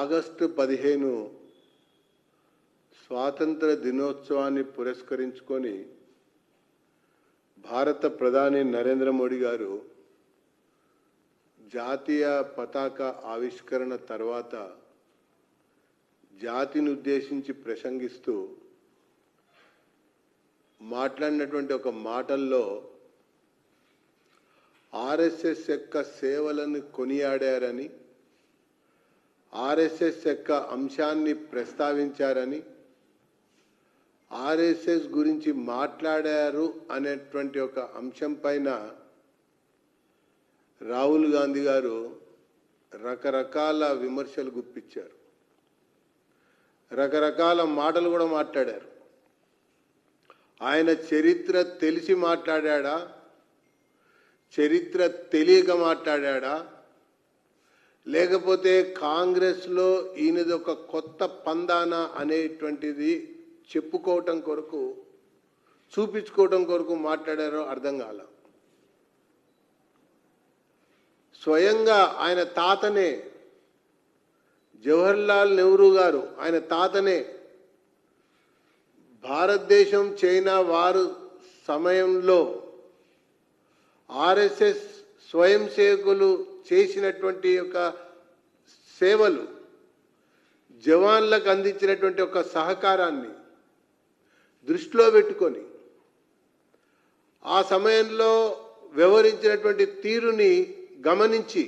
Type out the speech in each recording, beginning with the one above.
August పదిహేను స్వాతంత్ర దినోత్సవాన్ని పురస్కరించుకొని భారత ప్రధాని నరేంద్ర మోడీ గారు జాతీయ పతాక ఆవిష్కరణ తర్వాత జాతిని ఉద్దేశించి ప్రసంగిస్తూ మాట్లాడినటువంటి ఒక మాటల్లో ఆర్ఎస్ఎస్ యొక్క సేవలను కొనియాడారని ఆర్ఎస్ఎస్ యొక్క అంశాన్ని ప్రస్తావించారని ఆర్ఎస్ఎస్ గురించి మాట్లాడారు అనేటువంటి ఒక అంశం పైన రాహుల్ గాంధీ గారు రకరకాల విమర్శలు గుప్పించారు. రకరకాల మాటలు కూడా మాట్లాడారు. ఆయన చరిత్ర తెలిసి మాట్లాడా చరిత్ర తెలియక మాట్లాడా లేకపోతే కాంగ్రెస్లో ఈయనది ఒక కొత్త పందాన అనేటువంటిది చెప్పుకోవటం కొరకు చూపించుకోవటం కొరకు మాట్లాడారో అర్థం కాల. స్వయంగా ఆయన తాతనే జవహర్లాల్ నెహ్రూ గారు ఆయన తాతనే భారతదేశం చైనా వారు సమయంలో ఆర్ఎస్ఎస్ స్వయం సేవకులు చేసినటువంటి యొక్క సేవలు జవాన్లకు అందించినటువంటి ఒక సహకారాన్ని దృష్టిలో పెట్టుకొని ఆ సమయంలో వ్యవహరించినటువంటి తీరుని గమనించి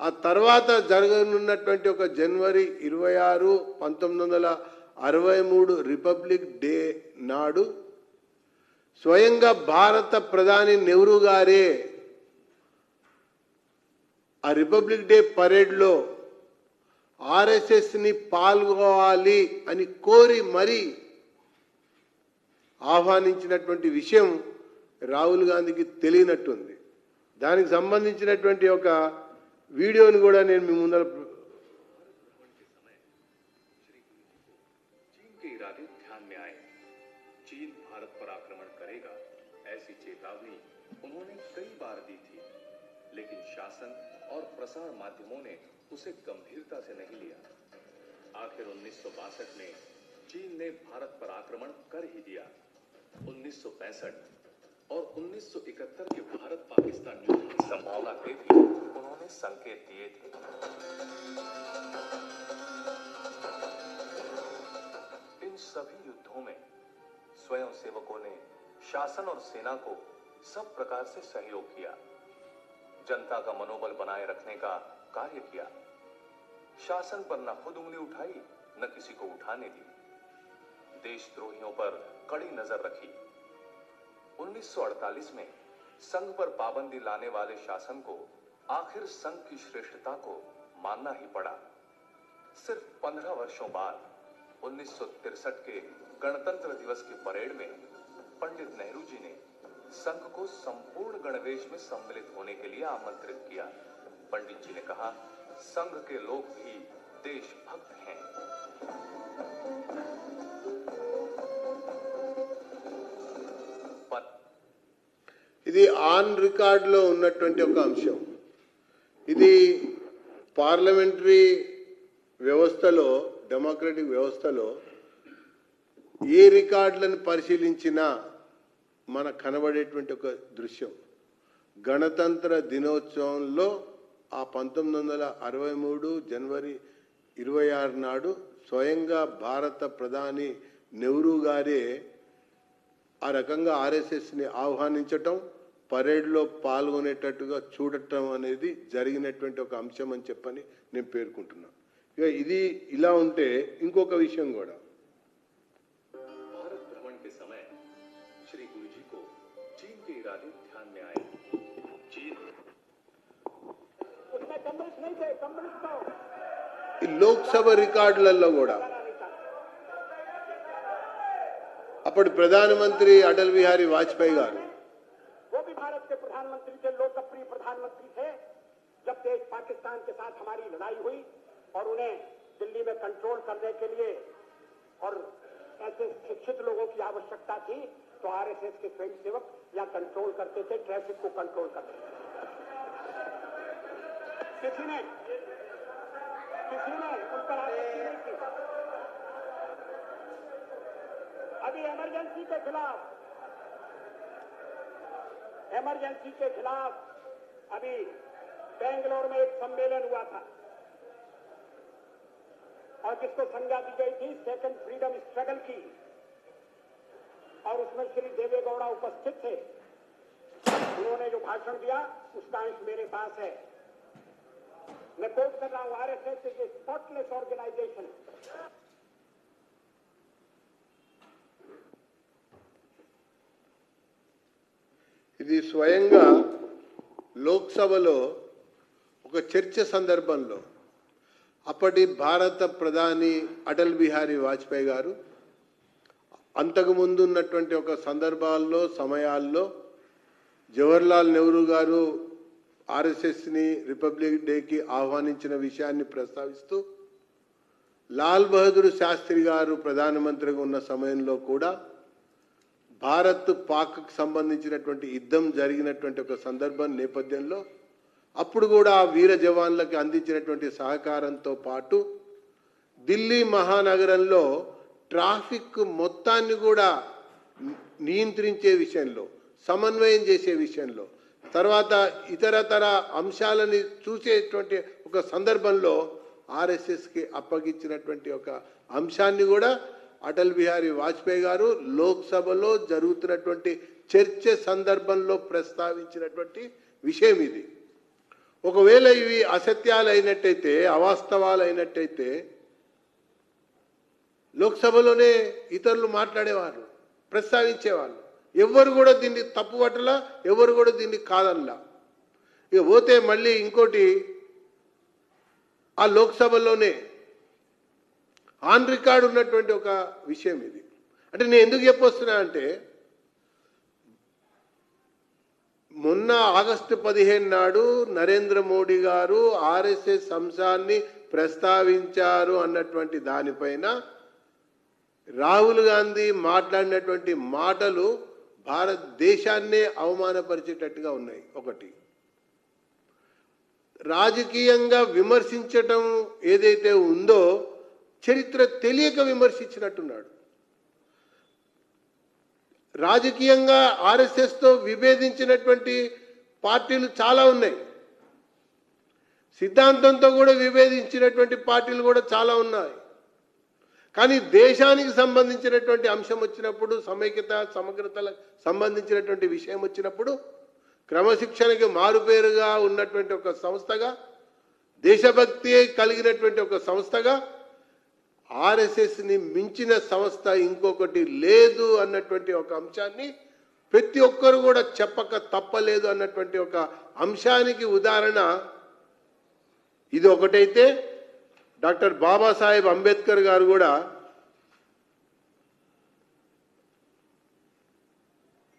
ఆ తర్వాత జరగనున్నటువంటి ఒక జనవరి ఇరవై ఆరు పంతొమ్మిది వందల అరవై మూడు రిపబ్లిక్ డే నాడు స్వయంగా భారత ప్రధాని నెహ్రూ గారే ఆ రిపబ్లిక్ డే పరేడ్లో ఆర్ఎస్ఎస్ని పాల్గొవాలి అని కోరి మరీ ఆహ్వానించినటువంటి విషయం రాహుల్ గాంధీకి తెలియనట్టుంది దానికి సంబంధించినటువంటి ఒక వీడియోని కూడా నేను మీ ముందర चीन के इरादे ध्यान में आए चीन भारत पर आक्रमण करेगा ऐसी चेतावनी उन्होंने कई बार दी थी लेकिन शासन और प्रसार माध्यमों ने उसे गंभीरता से नहीं लिया। आखिर 1962 में चीन ने भारत पर आक्रमण कर ही दिया। 1965 और 1971 के भारत पाकिस्तान युद्ध की संभावना के भी उन्होंने संकेत दिए थे। इन सभी युद्धों में स्वयं सेवकों ने शासन और सेना को सब प्रकार से सहयोग किया। जनता का मनोबल बनाए रखने का कार्य किया। शासन पर न खुद उंगली उठाई, न किसी को उठाने दी। देशद्रोहियों पर कड़ी नज़र रखी। 1948 में संघ पर पाबंदी लाने वाले शासन को आखिर संघ की श्रेष्ठता को मानना ही पड़ा। सिर्फ़ पंद्रह वर्षों बाद 1963 के गणतंत्र दिवस की परेड में पंडित नेहरू जी ने संघ को संपूर्ण गणवेश में सम्मिलित होने के लिए आमंत्रित किया पंडित जी ने कहा संघ के लोग भी देशभक्त हैं पर ఇది ఆన్ రికార్డులో ఉన్నటువంటి ఒక అంశం ఇది పార్లమెంటరీ వ్యవస్థలో డెమోక్రటిక్ వ్యవస్థలో ఏ రికార్డులను పరిశీలించినా మన కనబడేటువంటి ఒక దృశ్యం. గణతంత్ర దినోత్సవంలో ఆ పంతొమ్మిది వందల అరవై మూడు జనవరి ఇరవై ఆరు నాడు స్వయంగా భారత ప్రధాని నెహ్రూ గారే ఆ రకంగా ఆర్ఎస్ఎస్ని ఆహ్వానించటం పరేడ్లో పాల్గొనేటట్టుగా చూడటం అనేది జరిగినటువంటి ఒక అంశం అని చెప్పని నేను పేర్కొంటున్నాను ఇక ఇది ఇలా ఉంటే ఇంకొక విషయం కూడా. ఈ లోక్సభ రికార్డులలో కూడా అప్పటి ప్రధానమంత్రి అటల్ బిహారీ వాజ్పేయి గారు वो भी भारत के प्रधानमंत्री थे लोकप्रिय प्रधानमंत्री थे जब देश पाकिस्तान के साथ हमारी लड़ाई हुई और उन्हें दिल्ली में कंट्रोल करने के लिए और ऐसे शिक्षित लोगों की आवश्यकता थी तो आरएसएस के स्वयंसेवक या कंट्रोल करते थे ट्रैफिक को कंट्रोल करते थे किसी ने अभी इमरजेंसी के खिलाफ इमरजेंसी के खिलाफ अभी बेंगलोर में एक सम्मेलन हुआ था। और जिसको संज्ञा दी गई थी सेकंड फ्रीडम स्ट्रगल की, और उसमें श्री देवेगौड़ा उपस्थित थे। उन्होंने जो भाषण दिया, उसका अंश मेरे पास है। मैं कोट कर रहा हूं RSS is a spotless organisation ఇది స్వయంగా లోక్సభలో ఒక చర్చ సందర్భంలో అప్పటి భారత ప్రధాని అటల్ బిహారీ వాజ్పేయి గారు అంతకుముందు ఉన్నటువంటి ఒక సందర్భాల్లో సమయాల్లో జవహర్లాల్ నెహ్రూ గారు ఆర్ఎస్ఎస్ని రిపబ్లిక్ డేకి ఆహ్వానించిన విషయాన్ని ప్రస్తావిస్తూ లాల్ బహదూర్ శాస్త్రి గారు ప్రధానమంత్రిగా ఉన్న సమయంలో కూడా భారత్ పాక్కు సంబంధించినటువంటి యుద్ధం జరిగినటువంటి ఒక సందర్భం నేపథ్యంలో అప్పుడు కూడా ఆ వీర జవాన్లకు అందించినటువంటి సహకారంతో పాటు ఢిల్లీ మహానగరంలో ట్రాఫిక్ మొత్తాన్ని కూడా నియంత్రించే విషయంలో సమన్వయం చేసే విషయంలో తర్వాత ఇతరతర అంశాలని చూసేటువంటి ఒక సందర్భంలో ఆర్ఎస్ఎస్కి అప్పగించినటువంటి ఒక అంశాన్ని కూడా అటల్ బిహారీ వాజ్పేయి గారు లోక్సభలో జరుగుతున్నటువంటి చర్చ సందర్భంలో ప్రస్తావించినటువంటి విషయం ఇది. ఒకవేళ ఇవి అసత్యాలు అయినట్టయితే అవాస్తవాలు అయినట్టయితే లోక్సభలోనే ఇతరులు మాట్లాడేవారు ప్రస్తావించేవాళ్ళు ఎవరు కూడా దీన్ని తప్పు పట్టలా ఎవరు కూడా దీన్ని కాదనలా. ఇక పోతే మళ్ళీ ఇంకోటి ఆ లోక్సభలోనే ఆన్ రికార్డ్ ఉన్నటువంటి ఒక విషయం ఇది. అంటే నేను ఎందుకు చెప్పొస్తున్నా అంటే మొన్న ఆగస్టు పదిహేను నాడు నరేంద్ర మోడీ గారు ఆర్ఎస్ఎస్ అంశాన్ని ప్రస్తావించారు అన్నటువంటి దానిపైన రాహుల్ గాంధీ మాట్లాడినటువంటి మాటలు భారతదేశాన్నే అవమానపరిచేటట్టుగా ఉన్నాయి ఒకటి. రాజకీయంగా విమర్శించటం ఏదైతే ఉందో చరిత్ర తెలియక విమర్శించినట్టున్నాడు. రాజకీయంగా ఆర్ఎస్ఎస్తో విభేదించినటువంటి పార్టీలు చాలా ఉన్నాయి. సిద్ధాంతంతో కూడా విభేదించినటువంటి పార్టీలు కూడా చాలా ఉన్నాయి. కానీ దేశానికి సంబంధించినటువంటి అంశం వచ్చినప్పుడు సమైక్యత సమగ్రత సంబంధించినటువంటి విషయం వచ్చినప్పుడు క్రమశిక్షణకి మారుపేరుగా ఉన్నటువంటి ఒక సంస్థగా దేశభక్తి కలిగినటువంటి ఒక సంస్థగా ఆర్ఎస్ఎస్ని మించిన సంస్థ ఇంకొకటి లేదు అన్నటువంటి ఒక అంశాన్ని ప్రతి ఒక్కరు కూడా చెప్పక తప్పలేదు అన్నటువంటి ఒక అంశానికి ఉదాహరణ ఇది ఒకటైతే డాక్టర్ బాబాసాహెబ్ అంబేద్కర్ గారు కూడా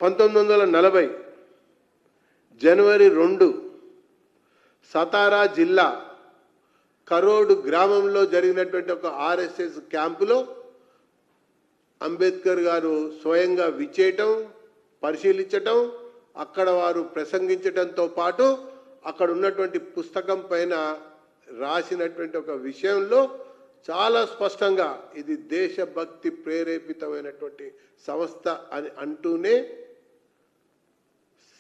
పంతొమ్మిది వందల నలభై జనవరి రెండు సతారా జిల్లా కరోడ్ గ్రామంలో జరిగినటువంటి ఒక ఆర్ఎస్ఎస్ క్యాంపులో అంబేద్కర్ గారు స్వయంగా విచ్చేయటం పరిశీలించటం అక్కడ వారు ప్రసంగించటంతో పాటు అక్కడ ఉన్నటువంటి పుస్తకం పైన రాసినటువంటి ఒక విషయంలో చాలా స్పష్టంగా ఇది దేశభక్తి ప్రేరేపితమైనటువంటి సంస్థ అని అంటూనే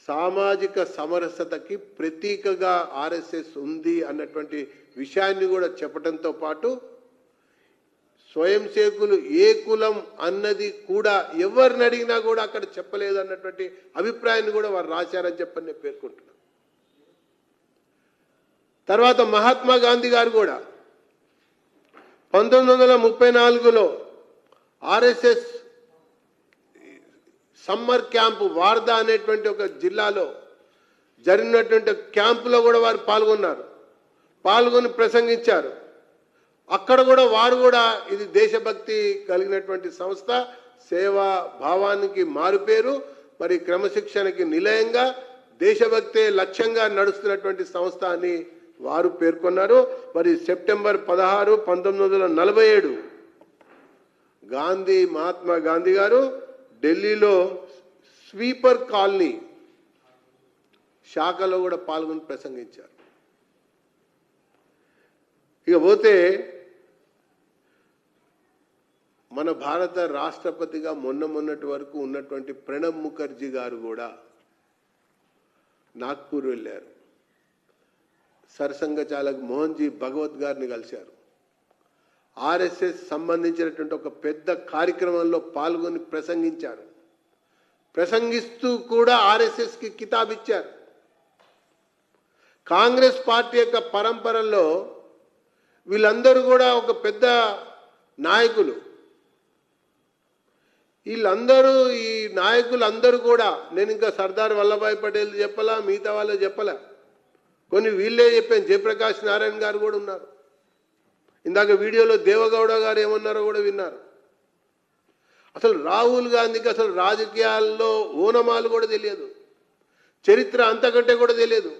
సామాజిక సమరసతకి ప్రతీకగా ఆర్ఎస్ఎస్ ఉంది అన్నటువంటి విషయాన్ని కూడా చెప్పడంతో పాటు స్వయం సేకులు ఏ కులం అన్నది కూడా ఎవరిని అడిగినా కూడా అక్కడ చెప్పలేదు అన్నటువంటి అభిప్రాయాన్ని కూడా వారు రాశారని చెప్పని నేను పేర్కొంటున్నాను తర్వాత మహాత్మా గాంధీ గారు కూడా పంతొమ్మిది వందల ముప్పై నాలుగులో ఆర్ఎస్ఎస్ సమ్మర్ క్యాంపు వార్దా అనేటువంటి ఒక జిల్లాలో జరిగినటువంటి క్యాంపులో కూడా వారు పాల్గొన్నారు. పాల్గొని ప్రసంగించారు. అక్కడ కూడా వారు కూడా ఇది దేశభక్తి కలిగినటువంటి సంస్థ సేవా భావానికి మారుపేరు మరి క్రమశిక్షణకి నిలయంగా దేశభక్తే లక్ష్యంగా నడుస్తున్నటువంటి సంస్థ అని వారు పేర్కొన్నారు. మరి సెప్టెంబర్ పదహారు పంతొమ్మిది వందల నలభై ఏడు గాంధీ మహాత్మా గాంధీ గారు ఢిల్లీలో స్వీపర్ కాలనీ శాఖలో కూడా పాల్గొని ప్రసంగించారు. ఇక పోతే మన భారత రాష్ట్రపతిగా మొన్న మొన్నటి వరకు ఉన్నటువంటి ప్రణబ్ ముఖర్జీ గారు కూడా నాగ్పూర్ వెళ్ళారు. సరసంఘ చాలక్ మోహన్జీ భగవత్ గారిని కలిశారు. ఆర్ఎస్ఎస్ సంబంధించినటువంటి ఒక పెద్ద కార్యక్రమంలో పాల్గొని ప్రసంగించారు. ప్రసంగిస్తూ కూడా ఆర్ఎస్ఎస్కి కితాబిచ్చారు కాంగ్రెస్ పార్టీ యొక్క పరంపరలో వీళ్ళందరూ కూడా ఒక పెద్ద నాయకులు. వీళ్ళందరూ ఈ నాయకులు అందరూ కూడా నేను ఇంకా సర్దార్ వల్లభాయ్ పటేల్ చెప్పలా మిగతా వాళ్ళు చెప్పలే. కొన్ని వీళ్ళే చెప్పాను జయప్రకాష్ నారాయణ గారు కూడా ఉన్నారు. ఇందాక వీడియోలో దేవగౌడ గారు ఏమన్నారో కూడా విన్నారు. అసలు రాహుల్ గాంధీకి అసలు రాజకీయాల్లో ఓనమాలు కూడా తెలియదు. చరిత్ర అంతకంటే కూడా తెలియదు.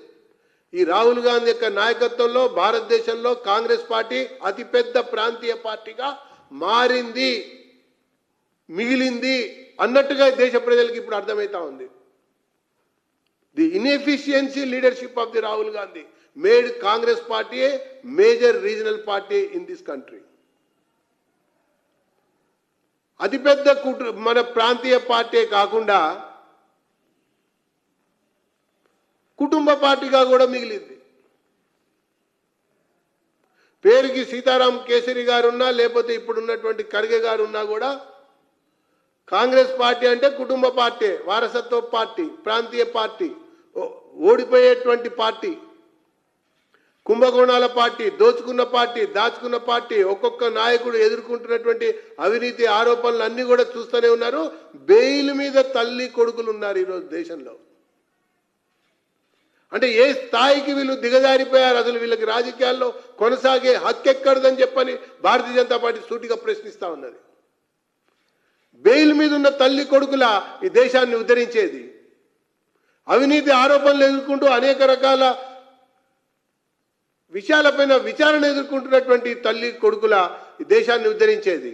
ఈ రాహుల్ గాంధీ యొక్క నాయకత్వంలో భారతదేశంలో కాంగ్రెస్ పార్టీ అతిపెద్ద ప్రాంతీయ పార్టీగా మారింది మిగిలింది అన్నట్టుగా దేశ ప్రజలకు ఇప్పుడు అర్థమవుతా ఉంది. The inefficiency leadership of the Rahul Gandhi made Congress party major regional party in this country అతిపెద్ద కుటు మన ప్రాంతీయ పార్టీ కాకుండా కుటుంబ పార్టీగా కూడా మిగిలింది పేరుకి సీతారాం కేసరి గారు ఉన్నా లేకపోతే ఇప్పుడున్నటువంటి ఖర్గే గారు ఉన్నా కూడా కాంగ్రెస్ పార్టీ అంటే కుటుంబ పార్టీ వారసత్వ పార్టీ ప్రాంతీయ పార్టీ ఓడిపోయేటువంటి పార్టీ కుంభకోణాల పార్టీ దోచుకున్న పార్టీ దాచుకున్న పార్టీ ఒక్కొక్క నాయకుడు ఎదుర్కొంటున్నటువంటి అవినీతి ఆరోపణలు అన్ని కూడా చూస్తూనే ఉన్నారు. బెయిల్ మీద తల్లి కొడుకులు ఉన్నారు ఈరోజు దేశంలో. అంటే ఏ స్థాయికి వీళ్ళు దిగజారిపోయారు? అసలు వీళ్ళకి రాజకీయాల్లో కొనసాగే హక్కెక్కడదని చెప్పని భారతీయ జనతా పార్టీ సూటిగా ప్రశ్నిస్తా ఉన్నది. బెయిల్ మీద ఉన్న తల్లి కొడుకుల ఈ దేశాన్ని ఉద్ధరించేది? అవినీతి ఆరోపణలు ఎదుర్కొంటూ అనేక రకాల విషయాలపైన విచారణ ఎదుర్కొంటున్నటువంటి తల్లి కొడుకుల ఈ దేశాన్ని ఉద్ధరించేది.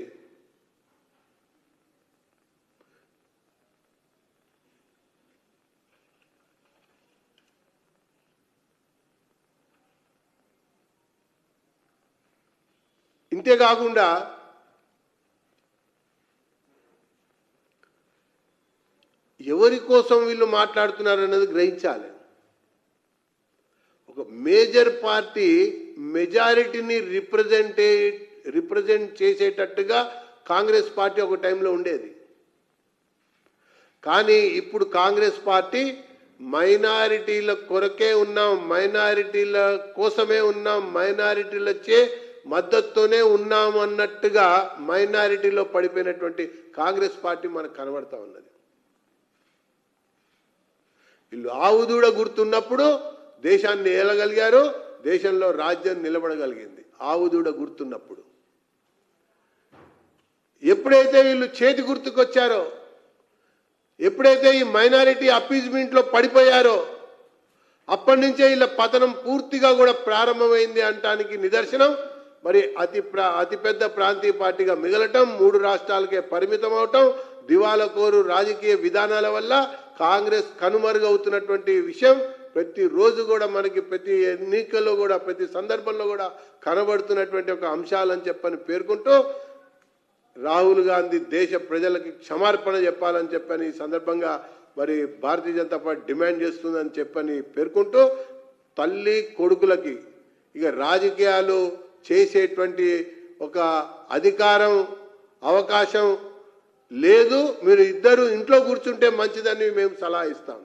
ఇంతేకాకుండా కాకుండా ఎవరి కోసం వీళ్ళు మాట్లాడుతున్నారు అన్నది గ్రహించాలి. ఒక మేజర్ పార్టీ మెజారిటీని రిప్రజెంటే రిప్రజెంట్ చేసేటట్టుగా కాంగ్రెస్ పార్టీ ఒక టైంలో ఉండేది. కానీ ఇప్పుడు కాంగ్రెస్ పార్టీ మైనారిటీల కొరకే ఉన్నాం మైనారిటీల కోసమే ఉన్నాం మైనారిటీలచే మద్దతుతోనే ఉన్నాం అన్నట్టుగా మైనారిటీలో పడిపోయినటువంటి కాంగ్రెస్ పార్టీ మనకు కనబడతా ఉన్నది. వీళ్ళు ఆవుదూడ గుర్తున్నప్పుడు దేశాన్ని ఏలగలిగారు దేశంలో రాజ్యం నిలబడగలిగింది. ఆవుదూడ గుర్తున్నప్పుడు. ఎప్పుడైతే వీళ్ళు చేతి గుర్తుకొచ్చారో ఎప్పుడైతే ఈ మైనారిటీ అప్పీజ్మెంట్లో పడిపోయారో అప్పటి నుంచే వీళ్ళ పతనం పూర్తిగా కూడా ప్రారంభమైంది అంటానికి నిదర్శనం. మరి అతి ప్రా అతిపెద్ద ప్రాంతీయ పార్టీగా మిగలటం మూడు రాష్ట్రాలకే పరిమితం అవటం దివాలకోరు రాజకీయ విధానాల వల్ల కాంగ్రెస్ కనుమరుగవుతున్నటువంటి విషయం ప్రతిరోజు కూడా మనకి ప్రతి ఎన్నికల్లో కూడా ప్రతి సందర్భంలో కూడా కనబడుతున్నటువంటి ఒక అంశాలని చెప్పని పేర్కొంటూ రాహుల్ గాంధీ దేశ ప్రజలకి క్షమార్పణ చెప్పాలని చెప్పని ఈ సందర్భంగా మరి భారతీయ జనతా పార్టీ డిమాండ్ చేస్తుందని చెప్పని పేర్కొంటూ తల్లి కొడుకులకి ఇక రాజకీయాలు చేసేటువంటి ఒక అధికారం అవకాశం లేదు మీరు ఇద్దరు ఇంట్లో కూర్చుంటే మంచిదని మేము సలహా ఇస్తాం